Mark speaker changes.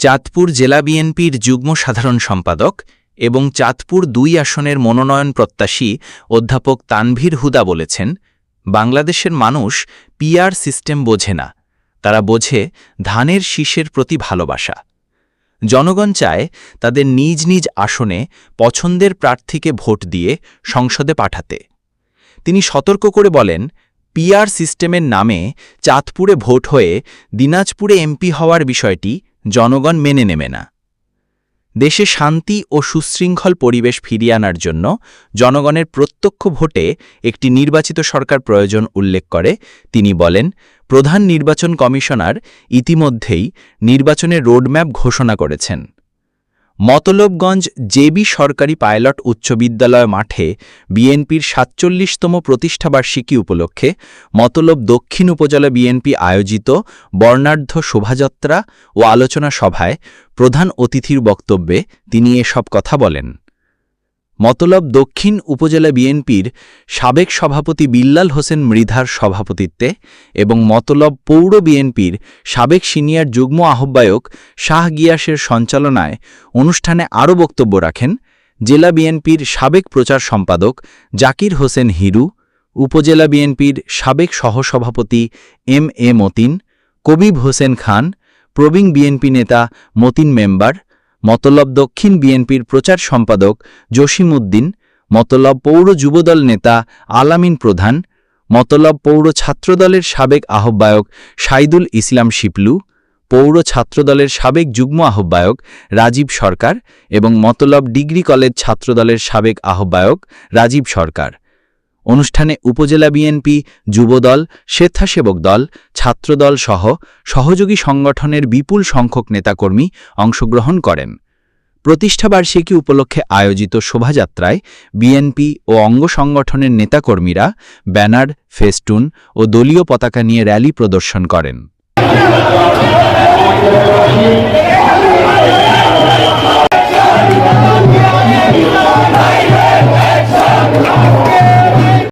Speaker 1: চাঁদপুর জেলা বিএনপির যুগ্ম সাধারণ সম্পাদক এবং চাঁদপুর দুই আসনের মনোনয়ন প্রত্যাশী অধ্যাপক তানভীর হুদা বলেছেন, বাংলাদেশের মানুষ পিআর সিস্টেম বোঝে না। তারা বোঝে ধানের শীষের প্রতি ভালোবাসা। জনগণ চায় তাদের নিজ নিজ আসনে পছন্দের প্রার্থীকে ভোট দিয়ে সংসদে পাঠাতে। তিনি সতর্ক করে বলেন, পিআর সিস্টেমের নামে চাঁদপুরে ভোট হয়ে দিনাজপুরে এমপি হওয়ার বিষয়টি জনগণ মেনে নেবে না। দেশে শান্তি ও সুশৃঙ্খল পরিবেশ ফিরিয়ে আনার জন্য জনগণের প্রত্যক্ষ ভোটে একটি নির্বাচিত সরকার প্রয়োজন উল্লেখ করে। তিনি বলেন, প্রধান নির্বাচন কমিশনার ইতিমধ্যেই নির্বাচনের রোডম্যাপ ঘোষণা করেছেন। মতলবগঞ্জ জেবি সরকারি পাইলট উচ্চ বিদ্যালয় মাঠে বিএনপির সাতচল্লিশতম প্রতিষ্ঠাবার্ষিকী উপলক্ষে মতলব দক্ষিণ উপজেলা বিএনপি আয়োজিত বর্ণাঢ্য শোভাযাত্রা ও আলোচনা সভায় প্রধান অতিথির বক্তব্যে তিনি এসব কথা বলেন। মতলব দক্ষিণ উপজেলা বিএনপির সাবেক সভাপতি বিল্লাল হোসেন মৃধার সভাপতিত্বে এবং মতলব পৌর বিএনপির সাবেক সিনিয়র যুগ্ম আহ্বায়ক শাহ গিয়াসের সঞ্চালনায় অনুষ্ঠানে আরও বক্তব্য রাখেন জেলা বিএনপির সাবেক প্রচার সম্পাদক জাকির হোসেন হিরু, উপজেলা বিএনপির সাবেক সহসভাপতি এম এ মতিন, কবিব হোসেন খান, প্রবীণ বিএনপি নেতা মতিন মেম্বার মতলব দক্ষিণ বিএনপির প্রচার সম্পাদক জসিম উদ্দিন মতলব পৌর যুবদল নেতা আলামিন প্রধান, মতলব পৌর ছাত্রদলের সাবেক আহ্বায়ক সাইদুল ইসলাম শিপলু, পৌর ছাত্রদলের সাবেক যুগ্ম আহ্বায়ক রাজীব সরকার এবং মতলব ডিগ্রি কলেজ ছাত্রদলের সাবেক আহ্বায়ক রাজীব সরকার। অনুষ্ঠানে উপজেলা বিএনপি, যুবদল, স্বেচ্ছাসেবক দল, ছাত্রদল সহ সহযোগী সংগঠনের বিপুল সংখ্যক নেতাকর্মী অংশগ্রহণ করেন। প্রতিষ্ঠাবার্ষিকী উপলক্ষে আয়োজিত শোভাযাত্রায় বিএনপি ও অঙ্গ সংগঠনের নেতাকর্মীরা ব্যানার, ফেস্টুন ও দলীয় পতাকা নিয়ে র্যালি প্রদর্শন করেন।